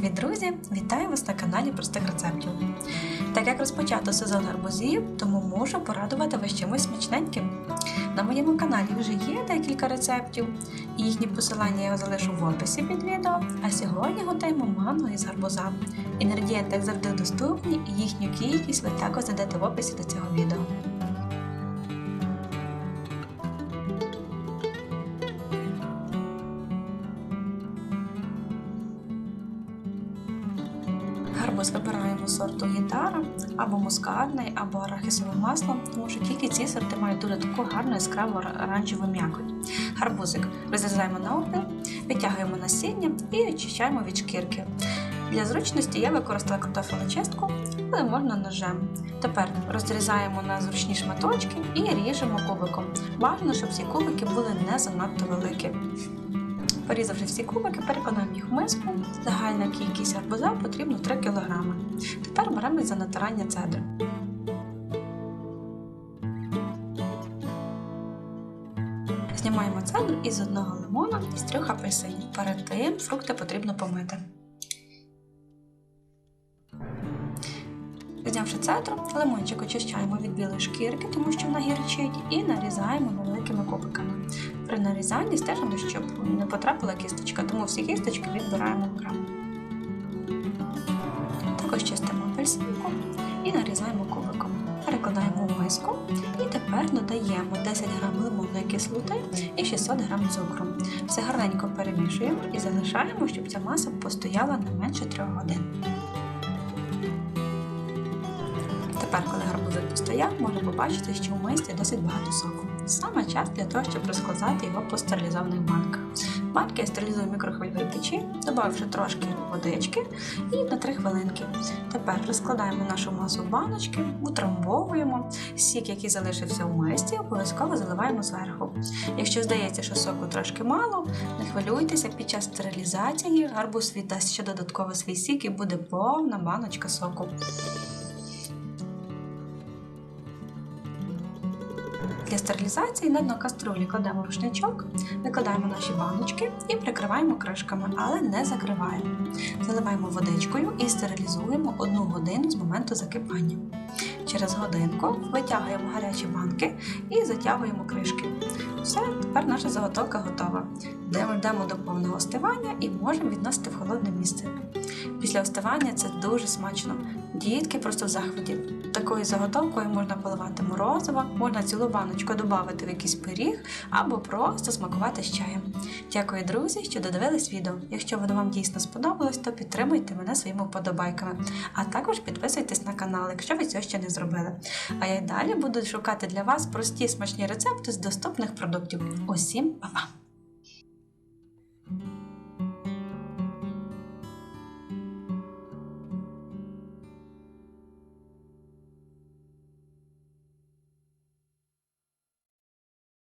Привіт, друзі! Вітаю вас на каналі Простих рецептів. Так як розпочато сезон гарбузів, тому можу порадувати вас чимось смачненьким. На моєму каналі вже є декілька рецептів, і їхні посилання я залишу в описі під відео. А сьогодні готуємо манго із гарбуза. Інгредієнти, завжди, доступні, і їхню кількість ви також знайдете в описі до цього відео. Гарбуз вибираємо сорту гітара або мускатний, або арахісове масло, тому що тільки ці сорти мають дуже таку гарну яскраву оранжеву м'якоть. Гарбузик розрізаємо на опіл, витягуємо насіння і очищаємо від шкірки. Для зручності я використала картофельну чистку, але можна ножем. Тепер розрізаємо на зручні шматочки і ріжемо кубиком. Важливо, щоб ці кубики були не занадто великі. Порізавши всі кубики, перекладаємо їх в миску. Загальна кількість арбуза потрібно 3 кг. Тепер беремо за натирання цедри. Знімаємо цедру із одного лимона і з трьох апельсинів. Перед тим фрукти потрібно помити. Знявши цедру, лимончик очищаємо від білої шкірки, тому що вона гірчить, і нарізаємо невеликими кубиками. При нарізанні стежимо, щоб не потрапила кісточка, тому всі кісточки відбираємо окремо. Також чистимо апельсинку і нарізаємо кубиком. Перекладаємо в миску і тепер додаємо 10 г лимонної кислоти і 600 г цукру. Все гарненько перемішуємо і залишаємо, щоб ця маса постояла не менше 3 годин. Тепер, коли гарбузик постояв, можна побачити, що в мисці досить багато соку. Саме час для того, щоб розкладати його по стерилізованих банках. Банки я стерилізую в мікрохвильовій печі, додавши трошки водички і на 3 хвилинки. Тепер розкладаємо нашу масу в баночки, утрамбовуємо. Сік, який залишився в мисці, обов'язково заливаємо зверху. Якщо здається, що соку трошки мало, не хвилюйтеся, під час стерилізації гарбуз віддасть ще додатково свій сік і буде повна баночка соку. Для стерилізації на дно каструлі кладемо рушничок, викладаємо наші баночки і прикриваємо кришками, але не закриваємо. Заливаємо водичкою і стерилізуємо одну годину з моменту закипання. Через годинку витягуємо гарячі банки і затягуємо кришки. Все, тепер наша заготовка готова. Йдемо до повного остивання і можемо відносити в холодне місце. Після остивання це дуже смачно. Дітки просто в захваті. Такою заготовкою можна поливати морозиво, можна цілу баночку додати в якийсь пиріг або просто смакувати з чаєм. Дякую, друзі, що додивились відео. Якщо воно вам дійсно сподобалось, то підтримуйте мене своїми вподобайками, а також підписуйтесь на канал, якщо ви цього ще не зробили. А я й далі буду шукати для вас прості смачні рецепти з доступних продуктів. Усім па-па!